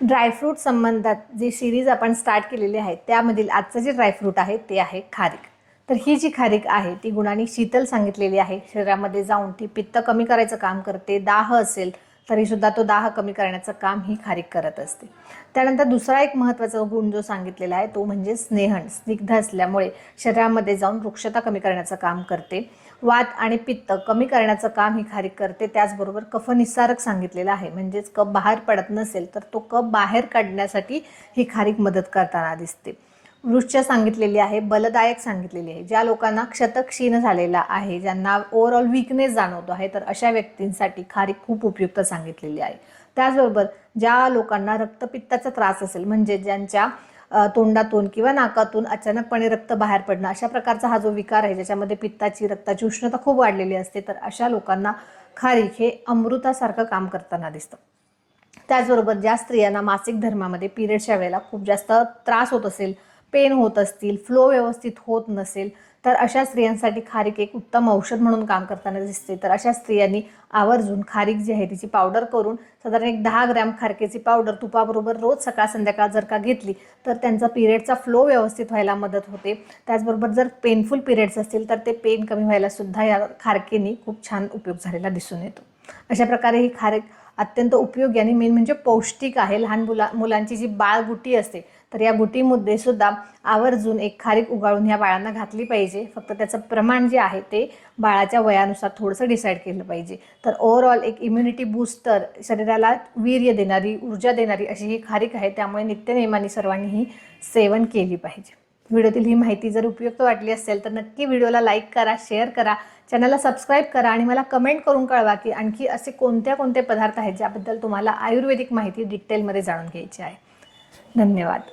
Dry fruit संबंधात जी series आपण start केलेली आहे त्यामधील आजचं जे ड्रायफ्रूट आहे ते आहे खारीक. तर ही जी खारीक आहे ती गुणांनी शीतल सांगितलेली आहे. शरीरामध्ये जाऊन ती पित्त कमी करायचं काम करते दाह असेल तरीसुद्धा तो दाह कमी करण्याचं काम ही खारीक करत असते. त्यानंतर दुसरा एक महत्त्वाचा गुण जो सांगितलेला आहे तो म्हणजे स्नेहन स्निग्ध असल्यामुळे शरीरामध्ये जाऊन वृक्षता कमी करण्याचं काम करते. वात आणि पित्त कमी करण्याचं काम ही खारीक करते. त्याचबरोबर कफ निस्सारक सांगितलेलं आहे. म्हणजेच कप बाहेर पडत नसेल तर तो कप बाहेर काढण्यासाठी ही खारीक मदत करताना दिसते. वृक्ष सांगितलेली आहे बलदायक सांगितलेली आहे ज्या लोकांना क्षतक्षीण झालेला आहे ज्यांना ओव्हरऑल विकनेस जाणवतो आहे तर अशा व्यक्तींसाठी खारीक खूप उपयुक्त सांगितलेली आहे. त्याचबरोबर ज्या लोकांना रक्तपित्ताचा त्रास असेल म्हणजे ज्यांच्या तोंडातून किंवा नाकातून अचानकपणे रक्त बाहेर पडणं अशा प्रकारचा हा जो विकार आहे ज्याच्यामध्ये पित्ताची रक्ताची उष्णता खूप वाढलेली असते तर अशा लोकांना खारीक हे अमृतासारखं काम करताना दिसतं. त्याचबरोबर ज्या स्त्रियांना मासिक धर्मामध्ये पिरियडच्या वेळेला खूप जास्त त्रास होत असेल पेन होत असतील फ्लो व्यवस्थित होत नसेल तर अशा स्त्रियांसाठी खारीक एक उत्तम औषध म्हणून काम करताना दिसते. तर अशा स्त्रियांनी आवर्जून खारीक जी आहे तिची पावडर करून साधारण एक दहा ग्रॅम खारकेची पावडर तुपाबरोबर रोज सकाळ संध्याकाळ जर का घेतली तर त्यांचा पिरियडचा फ्लो व्यवस्थित व्हायला मदत होते. त्याचबरोबर जर पेनफुल पिरियड्स असतील तर ते पेन कमी व्हायला सुद्धा या खारकेनी खूप छान उपयोग झालेला दिसून येतो. अशा प्रकारे ही खारक अत्यंत उपयोगी आणि मेन म्हणजे पौष्टिक आहे. लहान मुला मुलांची जी बाळगुटी असते तर या गुटीमध्ये सुद्धा आवर्जून एक खारीक उगाळून ह्या बाळांना घातली पाहिजे. फक्त त्याचं प्रमाण जे आहे ते बाळाच्या वयानुसार थोडंसं डिसाईड केलं पाहिजे. तर ओव्हरऑल एक इम्युनिटी बूस्टर शरीराला वीर्य देणारी ऊर्जा देणारी अशी ही खारीक आहे. त्यामुळे नित्यनियमाने सर्वांनी ही सेवन केली पाहिजे. व्हिडिओतील ही माहिती जर उपयुक्त वाटली असेल तर नक्की व्हिडिओला लाईक करा शेअर करा चॅनलला सबस्क्राईब करा आणि मला कमेंट करून कळवा की आणखी असे कोणत्या कोणते पदार्थ आहेत ज्याबद्दल तुम्हाला आयुर्वेदिक माहिती डिटेलमध्ये जाणून घ्यायची आहे. धन्यवाद.